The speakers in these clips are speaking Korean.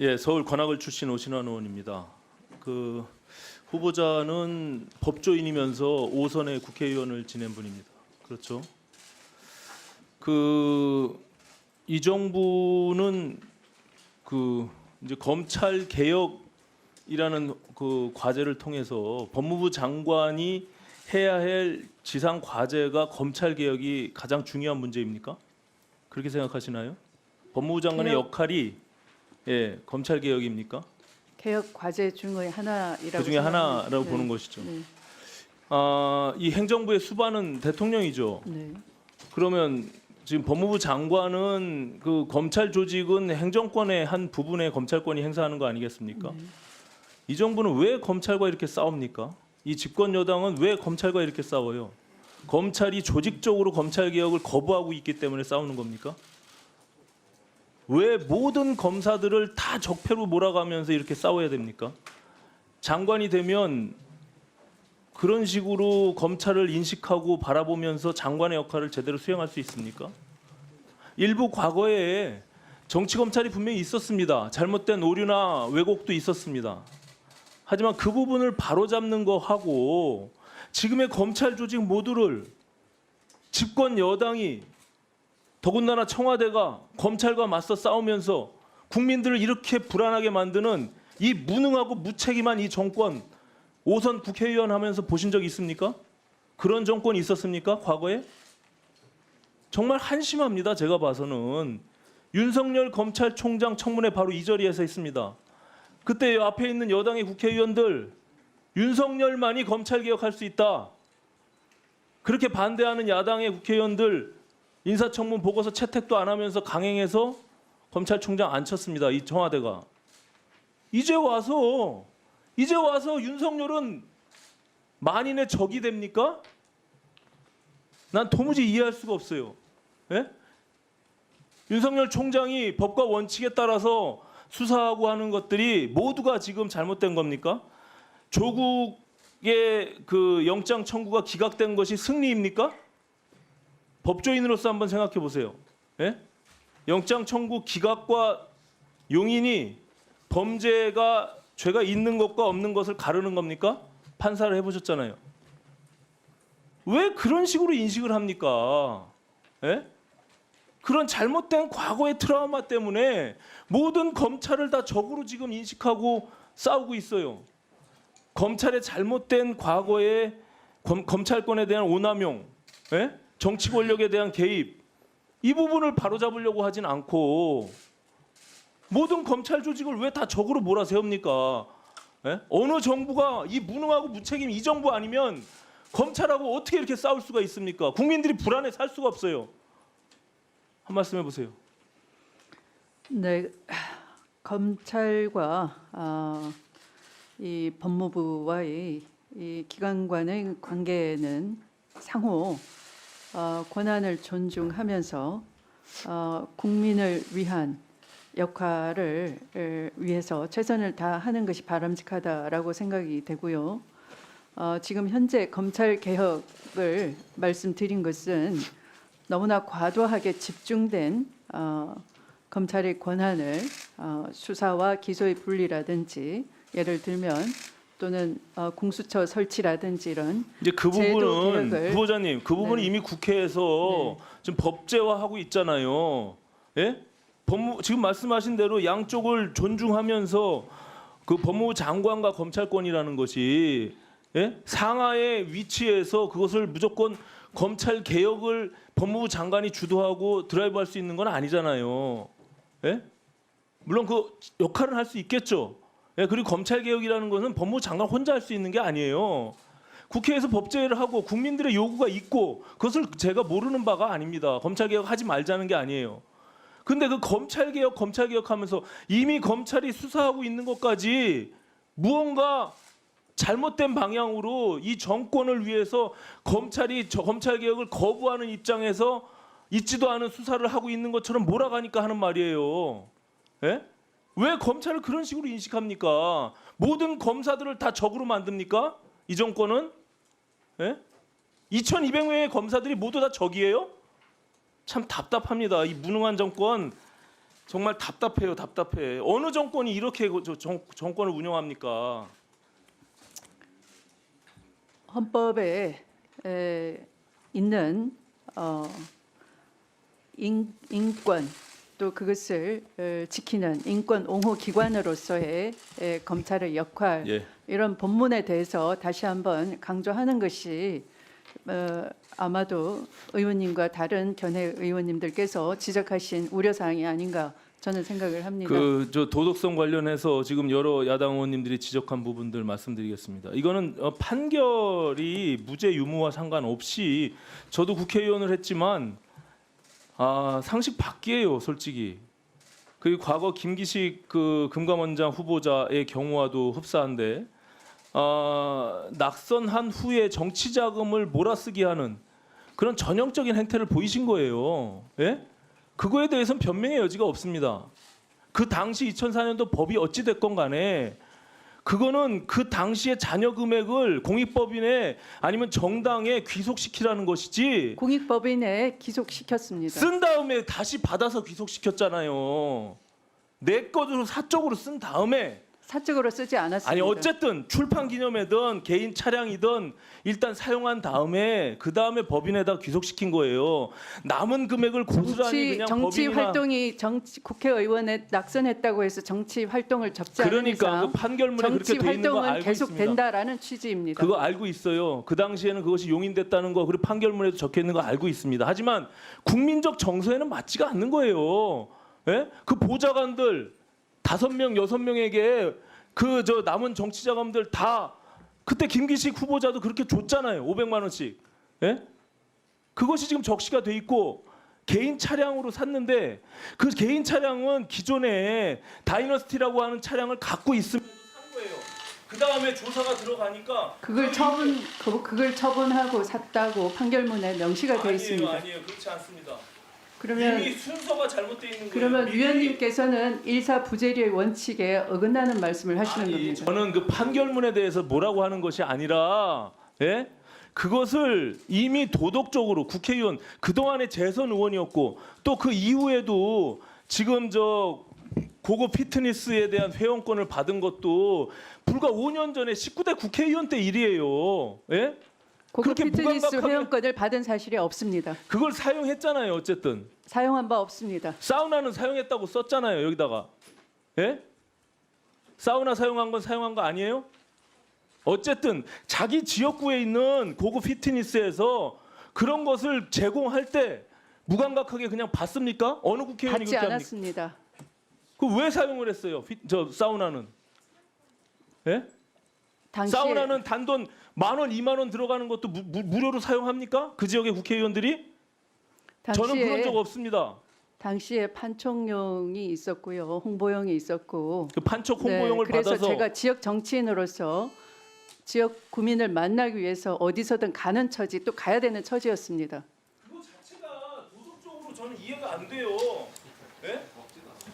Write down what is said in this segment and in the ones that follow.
예, 서울 관악을 출신 오신환 의원입니다. 그 후보자는 법조인이면서 5선의 국회의원을 지낸 분입니다. 그렇죠? 그 이 정부는 그 이제 검찰 개혁이라는 그 과제를 통해서 법무부 장관이 해야 할 지상 과제가 검찰 개혁이 가장 중요한 문제입니까? 그렇게 생각하시나요? 법무부 장관의. 역할이 예, 검찰 개혁입니까? 개혁 과제 중의 하나이라고 그 중에 하나라고 보는 것이죠. 네. 아, 이 행정부의 수반은 대통령이죠. 네. 그러면 지금 법무부 장관은 그 검찰 조직은 행정권의 한 부분의 검찰권이 행사하는 거 아니겠습니까? 네. 이 정부는 왜 검찰과 이렇게 싸웁니까? 이 집권 여당은 왜 검찰과 이렇게 싸워요? 검찰이 조직적으로 검찰 개혁을 거부하고 있기 때문에 싸우는 겁니까? 왜 모든 검사들을 다 적폐로 몰아가면서 이렇게 싸워야 됩니까? 장관이 되면 그런 식으로 검찰을 인식하고 바라보면서 장관의 역할을 제대로 수행할 수 있습니까? 일부 과거에 정치 검찰이 분명히 있었습니다. 잘못된 오류나 왜곡도 있었습니다. 하지만 그 부분을 바로잡는 거 하고 지금의 검찰 조직 모두를 집권 여당이 더군다나 청와대가 검찰과 맞서 싸우면서 국민들을 이렇게 불안하게 만드는 이 무능하고 무책임한 이 정권 오선 국회의원 하면서 보신 적 있습니까? 그런 정권이 있었습니까? 과거에? 정말 한심합니다. 제가 봐서는 윤석열 검찰총장 청문회 바로 이 자리에서 했습니다. 그때 앞에 있는 여당의 국회의원들 윤석열만이 검찰 개혁할 수 있다. 그렇게 반대하는 야당의 국회의원들 인사청문 보고서 채택도 안 하면서 강행해서 검찰총장 앉혔습니다. 이 청와대가 이제 와서 이제 와서 윤석열은 만인의 적이 됩니까? 난 도무지 이해할 수가 없어요. 예? 윤석열 총장이 법과 원칙에 따라서 수사하고 하는 것들이 모두가 지금 잘못된 겁니까? 조국의 그 영장 청구가 기각된 것이 승리입니까? 법조인으로서 한번 생각해 보세요. 예? 영장 청구 기각과 용인이 범죄가 죄가 있는 것과 없는 것을 가르는 겁니까? 판사를 해보셨잖아요. 왜 그런 식으로 인식을 합니까? 예? 그런 잘못된 과거의 트라우마 때문에 모든 검찰을 다 적으로 지금 인식하고 싸우고 있어요. 검찰의 잘못된 과거의 검, 검찰권에 대한 오남용, 예? 정치 권력에 대한 개입 이 부분을 바로잡으려고 하진 않고 모든 검찰 조직을 왜 다 적으로 몰아세웁니까? 예? 어느 정부가 이 무능하고 무책임 이 정부 아니면 검찰하고 어떻게 이렇게 싸울 수가 있습니까? 국민들이 불안해 살 수가 없어요. 한 말씀 해보세요. 네. 검찰과 아, 이 법무부와의 이 기관간의 관계는 상호 어, 권한을 존중하면서 어, 국민을 위한 역할을 에, 위해서 최선을 다하는 것이 바람직하다라고 생각이 되고요. 어, 지금 현재 검찰 개혁을 말씀드린 것은 너무나 과도하게 집중된 어, 검찰의 권한을 어, 수사와 기소의 분리라든지 예를 들면 또는 어, 공수처 설치라든지 이런 이제 그 부분은 개혁을- 후보자님 그 부분은 네. 이미 국회에서 지금 법제화하고 있잖아요. 예? 법무 지금 말씀하신 대로 양쪽을 존중하면서 그 법무부 장관과 검찰권이라는 것이 예? 상하의 위치에서 그것을 무조건 검찰 개혁을 법무부 장관이 주도하고 드라이브할 수 있는 건 아니잖아요. 예? 물론 그 역할은 할 수 있겠죠. 예, 그리고 검찰 개혁이라는 것은 법무부 장관 혼자 할 수 있는 게 아니에요. 국회에서 법제를 하고 국민들의 요구가 있고 그것을 제가 모르는 바가 아닙니다. 검찰 개혁 하지 말자는 게 아니에요. 근데 그 검찰 개혁 검찰 개혁 하면서 이미 검찰이 수사하고 있는 것까지 무언가 잘못된 방향으로 이 정권을 위해서 검찰이 저 검찰 개혁을 거부하는 입장에서 있지도 않은 수사를 하고 있는 것처럼 몰아가니까 하는 말이에요. 예? 왜 검찰을 그런 식으로 인식합니까? 모든 검사들을 다 적으로 만듭니까? 이 정권은? 예? 2,200명의 검사들이 모두 다 적이에요? 참 답답합니다. 이 무능한 정권 정말 답답해요, 답답해. 어느 정권이 이렇게 정, 정권을 운영합니까? 헌법에 에, 있는 어, 인, 인권 또 그것을 에, 지키는 인권 옹호 기관으로서의 에, 검찰의 역할 예. 이런 본문에 대해서 다시 한번 강조하는 것이 어, 아마도 의원님과 다른 견해 의원님들께서 지적하신 우려 사항이 아닌가 저는 생각을 합니다. 그 저 도덕성 관련해서 지금 여러 야당 의원님들이 지적한 부분들 말씀드리겠습니다. 이거는 어, 판결이 무죄 유무와 상관없이 저도 국회의원을 했지만 아, 상식 밖이에요, 솔직히. 그 과거 김기식 그 금감원장 후보자의 경우와도 흡사한데 아, 낙선한 후에 정치 자금을 몰아쓰기 하는 그런 전형적인 행태를 보이신 거예요. 예? 그거에 대해서는 변명의 여지가 없습니다. 그 당시 2004년도 법이 어찌 됐건 간에 그거는 그 당시의 잔여 금액을 공익법인에 아니면 정당에 귀속시키라는 것이지 공익법인에 기속시켰습니다. 쓴 다음에 다시 받아서 귀속시켰잖아요. 내 것으로 사적으로 쓴 다음에 사적으로 쓰지 않았습니다. 아니 어쨌든 출판 기념회든 개인 차량이든 일단 사용한 다음에 그 다음에 법인에다 귀속시킨 거예요. 남은 금액을 고스란히 정치 그냥 정치 법인이나 활동이 정치 국회의원에 낙선했다고 해서 정치 활동을 접지 않은 그러니까 이상 그 판결문에 정치 그렇게 돼 있는 거 활동은 알고 계속 있습니다. 된다라는 취지입니다. 그거 알고 있어요. 그 당시에는 그것이 용인됐다는 거 그리고 판결문에도 적혀 있는 거 알고 있습니다. 하지만 국민적 정서에는 맞지가 않는 거예요. 예? 그 보좌관들 다섯 명 여섯 명에게 그 저 남은 정치 자금들 다 그때 김기식 후보자도 그렇게 줬잖아요. 500만 원씩. 예? 그것이 지금 적시가 돼 있고 개인 차량으로 샀는데 그 개인 차량은 기존에 다이너스티라고 하는 차량을 갖고 있으면 산 거예요. 그 다음에 조사가 들어가니까 그걸 처분 그- 그걸 처분하고 샀다고 판결문에 명시가 되어 아니에요, 있습니다. 아니에요. 그렇지 않습니다. 그러면 이미 순서가 잘못되어 있는 거예요. 그러면 미리- 위원님께서는 일사 부재리의 원칙에 어긋나는 말씀을 하시는 아니, 겁니다. 저는 그 판결문에 대해서 뭐라고 하는 것이 아니라 예? 그것을 이미 도덕적으로 국회의원 그동안의 재선 의원이었고 또 그 이후에도 지금 저 고급 피트니스에 대한 회원권을 받은 것도 불과 5년 전에 19대 국회의원 때 일이에요. 예? 고급 그렇게 피트니스 무감각하게- 회원권을 받은 사실이 없습니다. 그걸 사용했잖아요, 어쨌든. 사용한 바 없습니다. 사우나는 사용했다고 썼잖아요 여기다가 예? 사우나 사용한 건 사용한 거 아니에요? 어쨌든 자기 지역구에 있는 고급 피트니스에서 그런 것을 제공할 때 무감각하게 그냥 받습니까? 어느 국회의원이 받지 그렇게 합니까? 않았습니다. 그 왜 사용을 했어요? 피- 저 사우나는 예? 당시에 사우나는 단돈 만 원, 이만 원 들어가는 것도 무, 무, 무료로 사용합니까? 그 지역의 국회의원들이? 저는 그런 적 없습니다. 당시에 판촉용이 있었고요, 홍보용이 있었고. 그 판촉 홍보용을 네, 그래서 받아서 제가 지역 정치인으로서 지역 구민을 만나기 위해서 어디서든 가는 처지 또 가야 되는 처지였습니다. 그거 자체가 도덕적으로 저는 이해가 안 돼요. 예?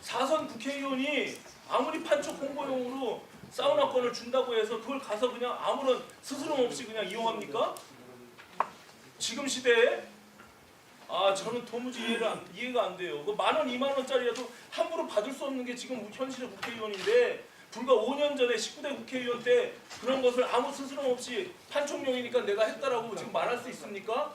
사선 국회의원이 아무리 판촉 홍보용으로 사우나권을 준다고 해서 그걸 가서 그냥 아무런 스스럼 없이 그냥 이용합니까? 지금 시대에 아 저는 도무지 이해가 안, 이해가 안 돼요. 그 만 원, 이만 원짜리라도 함부로 받을 수 없는 게 지금 현실의 국회의원인데 불과 5년 전에 19대 국회의원 때 그런 것을 아무 스스럼 없이 판촉용이니까 내가 했다라고 지금 말할 수 있습니까?